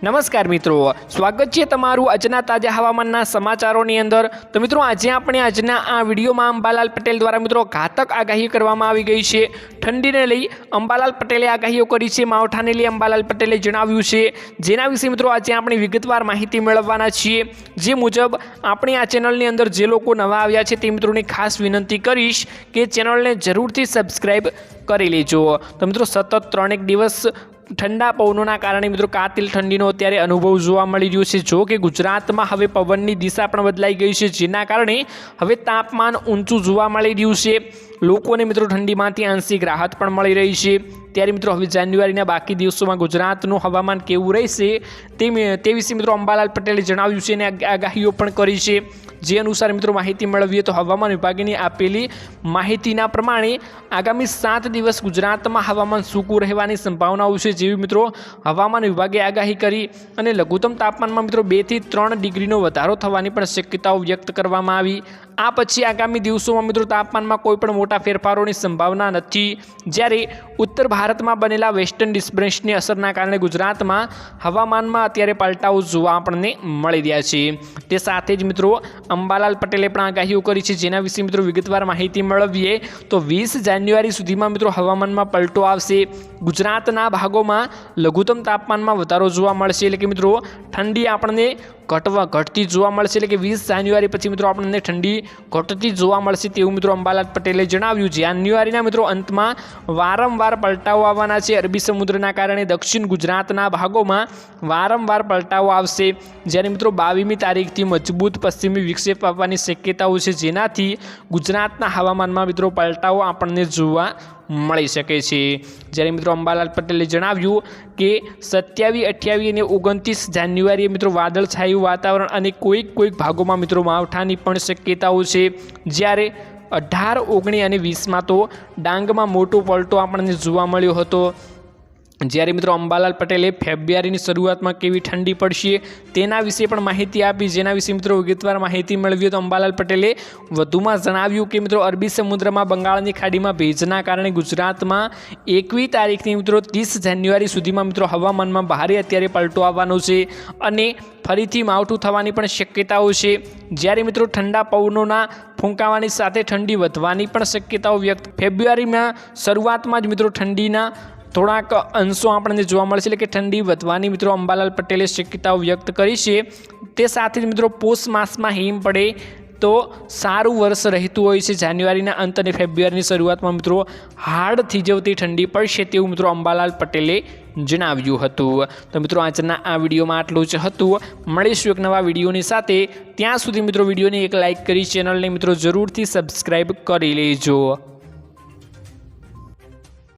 નમસ્કાર મિત્રો. સ્વાગત છે તમારું આજના તાજા હવામાનના સમાચારોની અંદર. તો મિત્રો, આજે આપણે આજના આ વિડીયોમાં અંબાલાલ પટેલ દ્વારા મિત્રો ઘાતક આગાહી કરવામાં આવી ગઈ છે. ઠંડીને લઈ અંબાલાલ પટેલે આગાહીઓ કરી છે. માવઠાને લઈ અંબાલાલ પટેલે જણાવ્યું છે. જેના વિશે મિત્રો આજે આપણે વિગતવાર માહિતી મેળવવાના છીએ. જે મુજબ, આપણે આ ચેનલની અંદર જે લોકો નવા આવ્યા છે તે મિત્રોની ખાસ વિનંતી કરીશ કે ચેનલને જરૂરથી સબસ્ક્રાઈબ કરી લેજો. તો મિત્રો, સતત ત્રણેક દિવસ ઠંડા પવનોના કારણે મિત્રો કાતિલ ઠંડીનો અત્યારે અનુભવ જોવા મળી રહ્યો છે. જો કે ગુજરાતમાં હવે પવનની દિશા પણ બદલાઈ ગઈ છે, જેના કારણે હવે તાપમાન ઊંચું જોવા મળી રહ્યું છે. લોકોને મિત્રો ઠંડીમાંથી આંશિક રાહત પણ મળી રહી છે. ત્યારે મિત્રો હવે જાન્યુઆરીના બાકી દિવસોમાં ગુજરાતનું હવામાન કેવું રહેશે તે તે વિશે મિત્રો અંબાલાલ પટેલે જણાવ્યું છે અને આગાહીઓ પણ કરી છે. જે અનુસાર મિત્રો માહિતી મેળવીએ તો હવામાન વિભાગની આપેલી માહિતીના પ્રમાણે આગામી સાત દિવસ ગુજરાતમાં હવામાન સૂકું રહેવાની સંભાવનાઓ છે. જેવી મિત્રો હવામાન વિભાગે આગાહી કરી અને લઘુત્તમ તાપમાનમાં મિત્રો બેથી ત્રણ ડિગ્રીનો વધારો થવાની પણ શક્યતાઓ વ્યક્ત કરવામાં આવી. આ પછી આગામી દિવસોમાં મિત્રો તાપમાનમાં કોઈ પણ મોટા ફેરફારોની સંભાવના નથી. જ્યારે ઉત્તર ભારતમાં બનેલા વેસ્ટર્ન ડિસ્ટર્બન્સની અસરના કારણે ગુજરાતમાં હવામાનમાં અત્યારે પલટાઓ જોવા આપણને મળી રહ્યા છે. તે સાથે જ મિત્રો અંબાલાલ પટેલે પણ આગાહીઓ કરી છે. જેના વિશે મિત્રો વિગતવાર માહિતી મેળવીએ તો વીસ જાન્યુઆરી સુધીમાં મિત્રો હવામાનમાં પલટો આવશે. ગુજરાતના ભાગોમાં લઘુત્તમ તાપમાનમાં વધારો જોવા મળશે. એટલે કે મિત્રો ઠંડી આપણને ઘટવા ઘટતી જોવા મળશે. એટલે કે વીસ જાન્યુઆરી પછી મિત્રો આપણને ઠંડી ઘટતી જોવા મળશે તેવું મિત્રો અંબાલાલ પટેલે જણાવ્યું જાન્યુઆરીના મિત્રો અંતમાં વારંવાર પલટાઓ આવવાના છે. અરબી સમુદ્રના કારણે દક્ષિણ ગુજરાતના ભાગોમાં વારંવાર પલટાઓ આવશે. જ્યારે મિત્રો બાવીમી તારીખથી મજબૂત પશ્ચિમી વિક્ષેપ આવવાની શક્યતાઓ છે. જેનાથી ગુજરાતના હવામાનમાં મિત્રો પલટાઓ આપણને જોવા મળી શકે છે. જ્યારે મિત્રો અંબાલાલ પટેલે જણાવ્યું કે સત્યાવીસ અઠ્યાવીસ અને ઓગણત્રીસ જાન્યુઆરીએ મિત્રો વાદળછાયું વાતાવરણ અને કોઈક કોઈક ભાગોમાં મિત્રો માવઠાની પણ શક્યતાઓ છે. જ્યારે અઢાર ઓગણીસ અને વીસમાં તો ડાંગમાં મોટો પલટો આપણને જોવા મળ્યો હતો. જ્યારે મિત્રો અંબાલાલ પટેલે ફેબ્રુઆરીની શરૂઆતમાં કેવી ઠંડી પડશે તેના વિશે પણ માહિતી આપી, જેના વિશે મિત્રો વિગતવાર માહિતી મેળવી તો અંબાલાલ પટેલે વધુમાં જણાવ્યું કે મિત્રો અરબી સમુદ્રમાં બંગાળની ખાડીમાં ભેજના કારણે ગુજરાતમાં એકવીસ તારીખની મિત્રો ત્રીસ જાન્યુઆરી સુધીમાં મિત્રો હવામાનમાં ભારે અત્યારે પલટો આવવાનો છે અને ફરીથી માવઠું થવાની પણ શક્યતાઓ છે. જ્યારે મિત્રો ઠંડા પવનોના ફૂંકાવાની સાથે ઠંડી વધવાની પણ શક્યતાઓ વ્યક્ત, ફેબ્રુઆરીમાં શરૂઆતમાં જ મિત્રો ઠંડીના થોડાક અંશો આપણને જોવા મળશે. એટલે કે ઠંડી વધવાની મિત્રો અંબાલાલ પટેલે શક્યતાઓ વ્યક્ત કરી છે. તે સાથે જ મિત્રો પોષ માસમાં હિમ પડે તો સારું વર્ષ રહેતું હોય છે. જાન્યુઆરીના અંત અને ફેબ્રુઆરીની શરૂઆતમાં મિત્રો હાર્ડ થીજવતી ઠંડી પડશે તેવું મિત્રો અંબાલાલ પટેલે જણાવ્યું હતું. તો મિત્રો આજના આ વિડીયોમાં આટલું જ હતું. મળીશું એક નવા વિડીયોની સાથે. ત્યાં સુધી મિત્રો વિડીયોને એક લાઇક કરી ચેનલને મિત્રો જરૂરથી સબસ્ક્રાઈબ કરી લેજો.